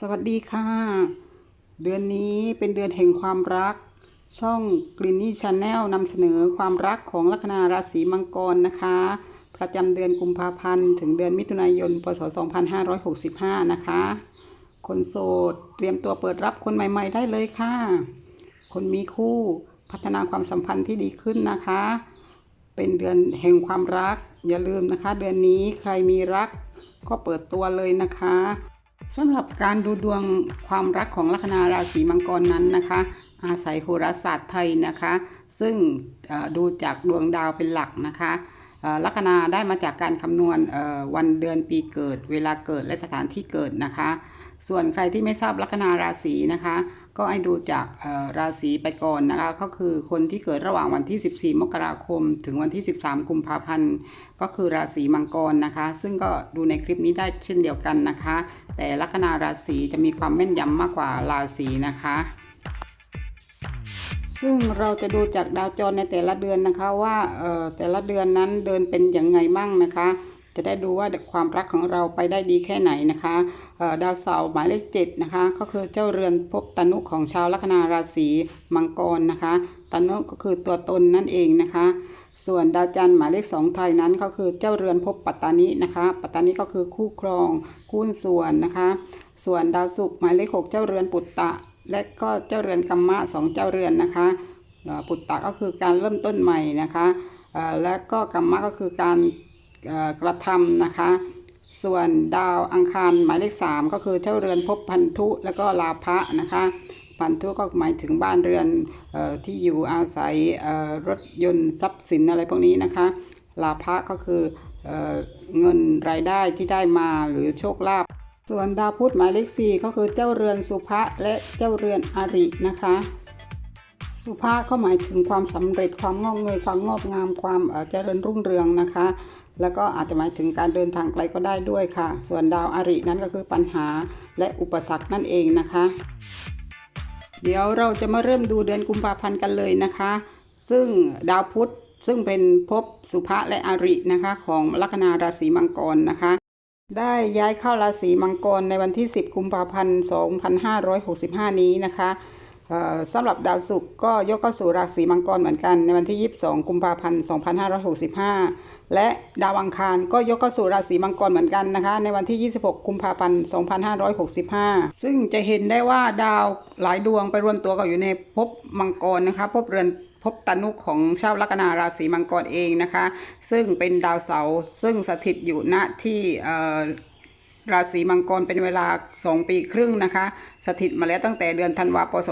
สวัสดีค่ะ เดือนนี้เป็นเดือนแห่งความรัก ช่องกลินนี่ชาแนลนำเสนอความรักของลัคนาราศีมังกรนะคะ ประจำเดือนกุมภาพันธ์ ถึงเดือนมิถุนายน พศ 2565 นะคะ คนโสดเตรียมตัวเปิดรับคนใหม่ๆ ได้เลยค่ะ คนมีคู่พัฒนาความสัมพันธ์ที่ดีขึ้นนะคะ เป็นเดือนแห่งความรัก อย่าลืมนะคะ เดือนนี้ใครมีรักก็เปิดตัวเลยนะคะ สำหรับการดูดวงความรักของลัคนาราศีมังกรนั้นนะคะ อาศัยโหราศาสตร์ไทยนะคะ ซึ่งดูจากดวงดาวเป็นหลักนะคะลัคนาได้มาจากการคำนวณวันเดือนปีเกิด เวลาเกิดและสถานที่เกิดนะคะ ส่วนใครที่ไม่ทราบลัคนาราศีนะคะ ก็ให้ดูจากราศีไปก่อนนะคะ ก็คือคนที่เกิดระหว่างวันที่ 14 มกราคม ถึงวันที่ 13 กุมภาพันธ์ ก็คือราศีมังกรนะคะ ซึ่งก็ดูในคลิปนี้ได้เช่นเดียวกันนะคะ แต่ลัคนาราศีจะมีความแม่นยำมากกว่าราศีนะคะซึ่งเราจะดูจากดาวจรในแต่ละเดือนนะคะว่าเออแต่ละเดือนนั้นเดินเป็นอย่างไงมั่งนะคะ จะได้ดูว่าความรักของเราไปได้ดีแค่ไหนนะคะเอ่อดาวเสาร์หมายเลขเจ็ดนะคะ ก็คือเจ้าเรือนภพตนุของชาวลัคนาราศีมังกรนะคะตนุก็คือตัวตนนั่นเองนะคะ ส่วนดาวจันทร์หมายเลขสองไทยนั้นก็คือเจ้าเรือนภพปัตตานินะคะ ปัตตานิก็คือคู่ครองคู่ส่วนนะคะ ส่วนดาวศุกร์หมายเลขหกเจ้าเรือนปุตตะ และก็เจ้าเรือนกัมมะสองเจ้าเรือนนะคะปุตตะก็คือการเริ่มต้นใหม่นะคะและก็กัมมะก็คือการ กระทำนะคะ ส่วนดาวอังคารหมายเลขสามก็คือเจ้าเรือนภพพันธุและก็ลาภะนะคะพันธุก็หมายถึงบ้านเรือนออที่อยู่อาศัยรถยนต์ทรัพย์สินอะไรพวกนี้นะคะ ลาภะก็คือเออเงินรายได้ที่ได้มาหรือโชคลาภส่วนดาวพุธหมายเลขสี่ก็คือเจ้าเรือนสุภะและเจ้าเรือนอรินะคะสุภาก็หมายถึงความสำเร็จความงอกเงยความงอกงามความเจริญรุ่งเรืองนะคะ แล้วก็อาจจะหมายถึงการเดินทางไกลก็ได้ด้วยค่ะ ส่วนดาวอารินั้นก็คือปัญหาและอุปสรรคนั่นเองนะคะ เดี๋ยวเราจะมาเริ่มดูเดือนกุมภาพันธ์กันเลยนะคะ ซึ่งดาวพุธซึ่งเป็นภพสุภะและอารินะคะ ของลัคนาราศีมังกรนะคะ ได้ย้ายเข้าราศีมังกรในวันที่ 10 กุมภาพันธ์ 2565 นี้นะคะ สำหรับดาวศุกร์ก็ยกเข้าสู่ราศีมังกรเหมือนกัน ในวันที่ 22 กุมภาพันธ์ 2565 และดาวอังคารก็ยกเข้าสู่ราศีมังกรเหมือนกันนะคะ ในวันที่ 26 กุมภาพันธ์ 2565 ซึ่งจะเห็นได้ว่าดาวหลายดวงไปรวมตัวกันอยู่ในภพมังกรนะคะภพเรือนภพตนุของชาวลัคนาราศีมังกรเองนะคะ ซึ่งเป็นดาวเสาร์ซึ่งสถิตอยู่ณที่ ราศีมังกรเป็นเวลา 2 ปีครึ่งนะคะ สถิตมาแล้วตั้งแต่เดือนธันวาคมพศ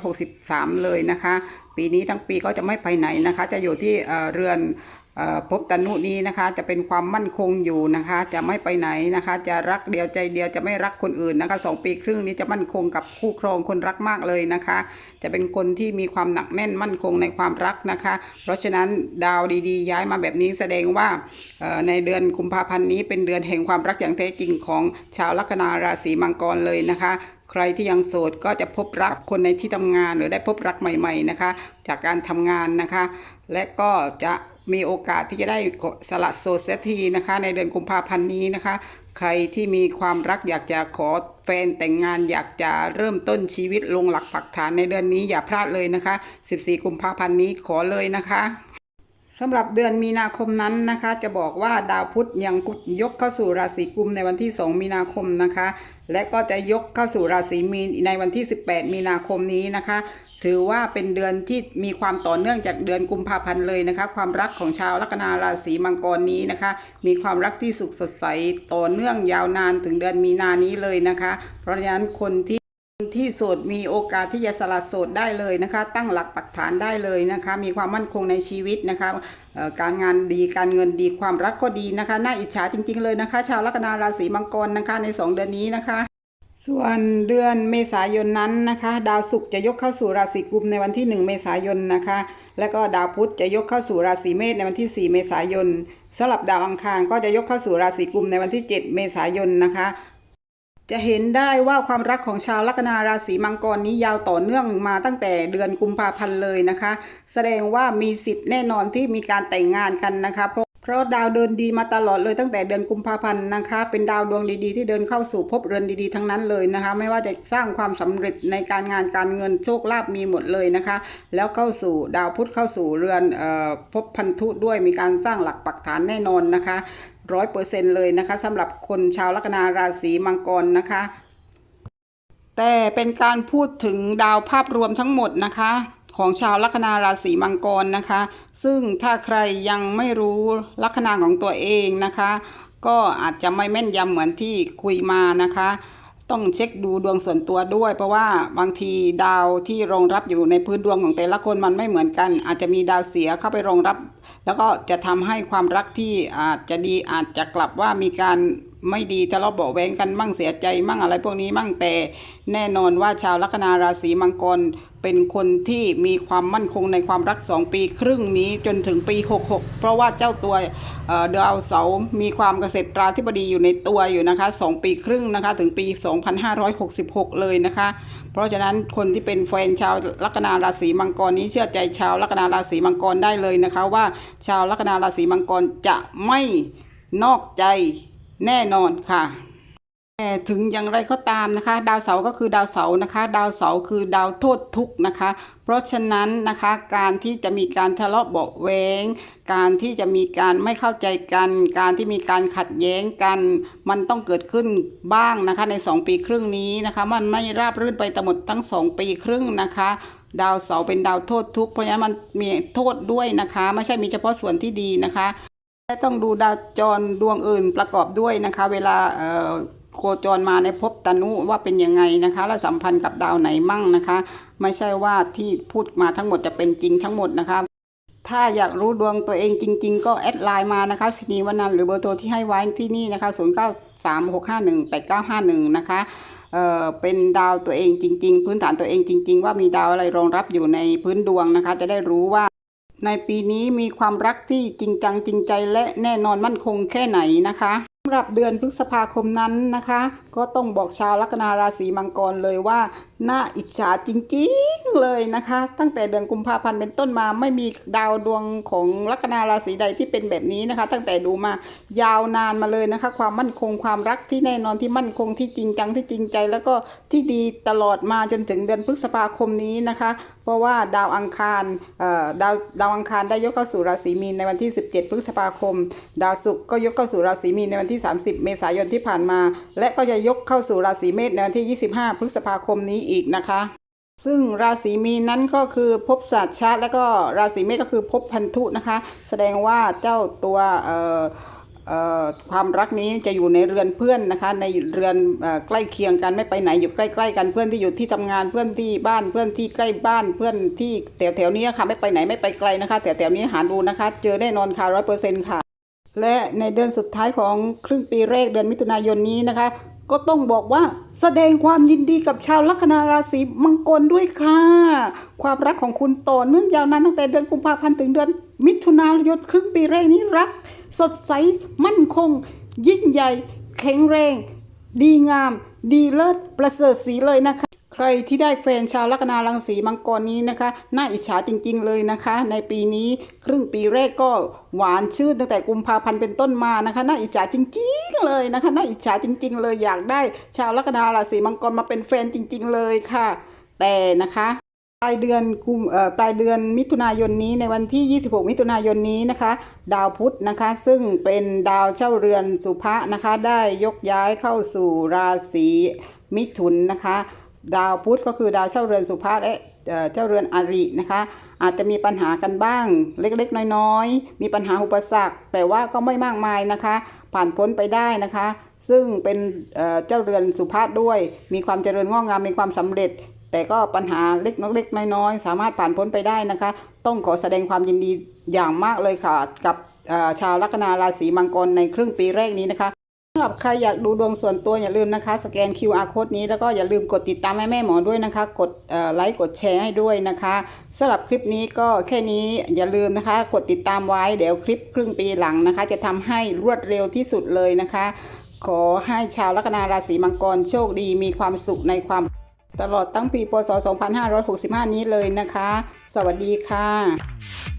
2563 เลยนะคะ ปีนี้ทั้งปีก็จะไม่ไปไหนนะคะ จะอยู่ที่เรือน เอ่อภพตนุนี้นะคะจะเป็นความมั่นคงอยู่นะคะ จะไม่ไปไหนนะคะ จะรักเดียวใจเดียวจะไม่รักคนอื่นนะคะสองปีครึ่งนี้จะมั่นคงกับคู่ครองคนรักมากเลยนะคะ จะเป็นคนที่มีความหนักแน่นมั่นคงในความรักนะคะ เพราะฉะนั้นดาวดีๆ ย้ายมาแบบนี้แสดงว่าในเดือนกุมภาพันธ์นี้เป็นเดือนแห่งความรักอย่างแท้จริงของชาวลัคนาราศีมังกรเลยนะคะใครที่ยังโสดก็จะพบรักคนในที่ทำงานหรือได้พบรักใหม่ ๆนะคะ จากการทำงานนะคะ และก็จะ มีโอกาสที่จะได้สละโสดเสียทีนะคะ ในเดือนกุมภาพันธ์นี้นะคะ ใครที่มีความรักอยากจะขอแฟนแต่งงานอยากจะเริ่มต้นชีวิตลงหลักปักฐานในเดือนนี้อย่าพลาดเลยนะคะ 14 กุมภาพันธ์นี้ขอเลยนะคะ สำหรับเดือนมีนาคมนั้นนะคะ จะบอกว่าดาวพุธยังยกเข้าสู่ราศีกุมในวันที่ 2 มีนาคมนะคะ และก็จะยกเข้าสู่ราศีมีนในวันที่ 18 มีนาคมนี้นะคะ ถือว่าเป็นเดือนที่มีความต่อเนื่องจากเดือนกุมภาพันธ์เลยนะคะ ความรักของชาวลัคนาราศีมังกรนี้นะคะ มีความรักที่สุขสดใสต่อเนื่องยาวนานถึงเดือนมีนานี้เลยนะคะ เพราะฉะนั้นคนที่ ที่โสดมีโอกาสที่จะสละโสดได้เลยนะคะ ตั้งหลักปักฐานได้เลยนะคะ มีความมั่นคงในชีวิตนะคะการงานดีการเงินดีความรักก็ดีนะคะ น่าอิจฉาจริง ๆเลยนะคะ ชาวลัคนาราศีมังกรนะคะใน 2 เดือนนี้นะคะ ส่วนเดือนเมษายนนั้นนะคะ ดาวศุกร์จะยกเข้าสู่ราศีกุมในวันที่ 1 เมษายนนะคะ แล้วก็ดาวพุธจะยกเข้าสู่ราศีเมษในวันที่ 4 เมษายนสำหรับดาวอังคารก็จะยกเข้าสู่ราศีกุมในวันที่ 7 เมษายนนะคะ จะเห็นได้ว่าความรักของชาวลัคนาราศีมังกรนี้ยาวต่อเนื่องมาตั้งแต่เดือนกุมภาพันธ์เลยนะคะ แสดงว่ามีสิทธิ์แน่นอนที่มีการแต่งงานกันนะคะเพราะ เพราะดาวเดินดีมาตลอดเลยตั้งแต่เดือนกุมภาพันธ์นะคะ เป็นดาวดวงดีๆ ที่เดินเข้าสู่ภพเรือนดีๆ ทั้งนั้นเลยนะคะ ไม่ว่าจะสร้างความสำเร็จในการงานการเงินโชคลาภมีหมดเลยนะคะ แล้วเข้าสู่ดาวพุธเข้าสู่เรือนเอ่อภพพันธุด้วยมีการสร้างหลักปักฐานแน่นอนนะคะร้อยเปอร์เซ็นเลยนะคะสำหรับคนชาวลัคนาราศีมังกรนะคะแต่เป็นการพูดถึงดาวภาพรวมทั้งหมดนะคะ ของชาวลัคนาราศีมังกรนะคะ ซึ่งถ้าใครยังไม่รู้ลัคนาของตัวเองนะคะ ก็อาจจะไม่แม่นยำเหมือนที่คุยมานะคะ ต้องเช็คดูดวงส่วนตัวด้วย เพราะว่าบางทีดาวที่รองรับอยู่ในพื้นดวงของแต่ละคนมันไม่เหมือนกัน อาจจะมีดาวเสียเข้าไปรองรับ แล้วก็จะทำให้ความรักที่อาจจะดีอาจจะกลับว่ามีการ ไม่ดีทะเลาะเบาแวงกันมั่งเสียใจมั่งอะไรพวกนี้มั่งแต่ แน่นอนว่าชาวลัคนาราศีมังกรเป็นคนที่มีความมั่นคงในความรัก 2 ปีครึ่งนี้จนถึงปี 66 เพราะว่าเจ้าตัวเอ่อดาวเสาร์มีความเกษตราธิบดีอยู่ในตัวอยู่นะคะ 2 ปีครึ่งนะคะถึงปี 2566 เลยนะคะ เพราะฉะนั้นคนที่เป็นแฟนชาวลัคนาราศีมังกรนี้เชื่อใจชาวลัคนาราศีมังกรได้เลยนะคะ ว่าชาวลัคนาราศีมังกรจะไม่นอกใจ แน่นอนค่ะแต่ถึงอย่างไรก็ตามนะคะ ดาวเสาร์ก็คือดาวเสาร์นะคะ ดาวเสาร์คือดาวโทษทุกนะคะ เพราะฉะนั้นนะคะการที่จะมีการทะเลาะเบาะแวงการที่จะมีการไม่เข้าใจกัน การที่มีการขัดแย้งกัน มันต้องเกิดขึ้นบ้างนะคะ ใน 2 ปีครึ่งนี้นะคะ มันไม่ราบรื่นไปตลอดทั้ง 2 ปีครึ่งนะคะดาวเสาร์เป็นดาวโทษทุกเพราะฉะนั้นมันมีโทษด้วยนะคะ ไม่ใช่มีเฉพาะส่วนที่ดีนะคะ และต้องดูดาวจรดวงอื่นประกอบด้วยนะคะ เวลาโคจรมาในภพตนุว่าเป็นยังไงนะคะ และสัมพันธ์กับดาวไหนมั่งนะคะ ไม่ใช่ว่าที่พูดมาทั้งหมดจะเป็นจริงทั้งหมดนะคะ ถ้าอยากรู้ดวงตัวเองจริง ๆ ก็แอดไลน์มานะคะสินีวันนันหรือเบอร์โทรที่ให้ไว้ที่นี่นะคะ 0 9 3 6 5 1 8 9 5 1 นะคะเอ่อเป็นดาวตัวเองจริง ๆ พื้นฐานตัวเองจริง ๆ ว่ามีดาวอะไรรองรับอยู่ในพื้นดวงนะคะ จะได้รู้ว่า ในปีนี้มีความรักที่จริงจังจริงใจและแน่นอนมั่นคงแค่ไหนนะคะสำหรับเดือนพฤษภาคมนั้นนะคะ ก็ต้องบอกชาวลัคนาราศีมังกรเลยว่าน่าอิจฉาจริงๆเลยนะคะ ตั้งแต่เดือนกุมภาพันธ์เป็นต้นมาไม่มีดาวดวงของลัคนาราศีใดที่เป็นแบบนี้นะคะ ตั้งแต่ดูมายาวนานมาเลยนะคะ ความมั่นคงความรักที่แน่นอนที่มั่นคงที่จริงจังที่จริงใจ แล้วก็ที่ดีตลอดมาจนถึงเดือนพฤษภาคมนี้นะคะ เพราะว่าดาวอังคารดาวดาวอังคารได้ยกเข้าสู่ราศีมีนในวันที่ 17 พฤษภาคม ดาวศุกร์ก็ยกเข้าสู่ราศีมีนในวันที่ 30 เมษายนที่ผ่านมา และก็จะยกเข้าสู่ราศีเมษในวันที่ 25 พฤษภาคมนี้อีกนะคะ ซึ่งราศีมีนนั้นก็คือภพสัตว์ชาติแล้วก็ราศีเมษก็คือภพพันธุนะคะ แสดงว่าเจ้าตัวเอ่อความรักนี้จะอยู่ในเรือนเพื่อนนะคะ ในเรือนอใกล้เคียงกันไม่ไปไหนอยู่ใกล้ ๆ กันเพื่อนที่อยู่ที่ทำงานเพื่อนที่บ้านเพื่อนที่ใกล้บ้านเพื่อนที่แถวๆนี้ค่ะไม่ไปไหนไม่ไปไกลนะคะแถวๆนี้หาดูนะคะ เจอแน่นอนค่ะร้อยเปอร์เซ็นต์ค่ะ และในเดือนสุดท้ายของครึ่งปีแรกเดือนมิถุนายนนี้นะคะ ก็ต้องบอกว่าแสดงความยินดีกับชาวลัคนาราศีมังกรด้วยค่ะ ความรักของคุณต่อเนื่องยาวนานตั้งแต่เดือนกุมภาพันธ์ถึงเดือน มิถุนายนครึ่งปีแรกนี้รัก สดใสมั่นคง ยิ่งใหญ่ แข็งแรง ดีงาม ดีเลิศประเสริฐสีเลยนะคะ ใครที่ได้แฟนชาวลัคนารังสีมังกรนี้นะคะ น่าอิจฉาจริง ๆ เลยนะคะ ในปีนี้ครึ่งปีแรกก็หวานชื่นตั้งแต่กุมภาพันธ์เป็นต้นมานะคะ น่าอิจฉาจริง ๆ เลยนะคะ น่าอิจฉาจริง ๆ เลยอยากได้ชาวลัคนาราศีมังกรมาเป็นแฟนจริง ๆ เลยค่ะ แต่นะคะปลายเดือนกุมเอ่อปลายเดือนมิถุนายนนี้ในวันที่ 26 มิถุนายนนี้นะคะ ดาวพุธนะคะ ซึ่งเป็นดาวเจ้าเรือนสุภะนะคะ ได้ยกย้ายเข้าสู่ราศีมิถุนนะคะ ดาวพุธก็คือดาวเจ้าเรือนสุภะและเอ่อเจ้าเรือนอรินะคะ อาจจะมีปัญหากันบ้างเล็กๆ น้อยๆ มีปัญหาอุปสรรค แต่ว่าก็ไม่มากมายนะคะ ผ่านพ้นไปได้นะคะ ซึ่งเป็นเอ่อเจ้าเรือนสุภาพด้วย มีความเจริญงอกงามมีความสำเร็จ แต่ก็ปัญหาเล็กเล็กๆน้อยๆ สามารถผ่านพ้นไปได้นะคะ ต้องขอแสดงความยินดีอย่างมากเลยค่ะ กับเอ่อชาวลัคนาราศีมังกรในครึ่งปีแรกนี้นะคะ สำหรับใครอยากดูดวงส่วนตัวอย่าลืมนะคะ สแกน QR code นี้แล้วก็อย่าลืมกดติดตามแม่แม่หมอด้วยนะคะ กดไลค์กดแชร์ให้ด้วยนะคะสำหรับคลิปนี้ก็แค่นี้อย่าลืมนะคะ กดติดตามไว้เดี๋ยวคลิปครึ่งปีหลังนะคะ จะทำให้รวดเร็วที่สุดเลยนะคะ ขอให้ชาวลัคนาราศีมังกรโชคดีมีความสุขในความตลอดตั้งปีพศ 2565 นี้เลยนะคะ สวัสดีค่ะ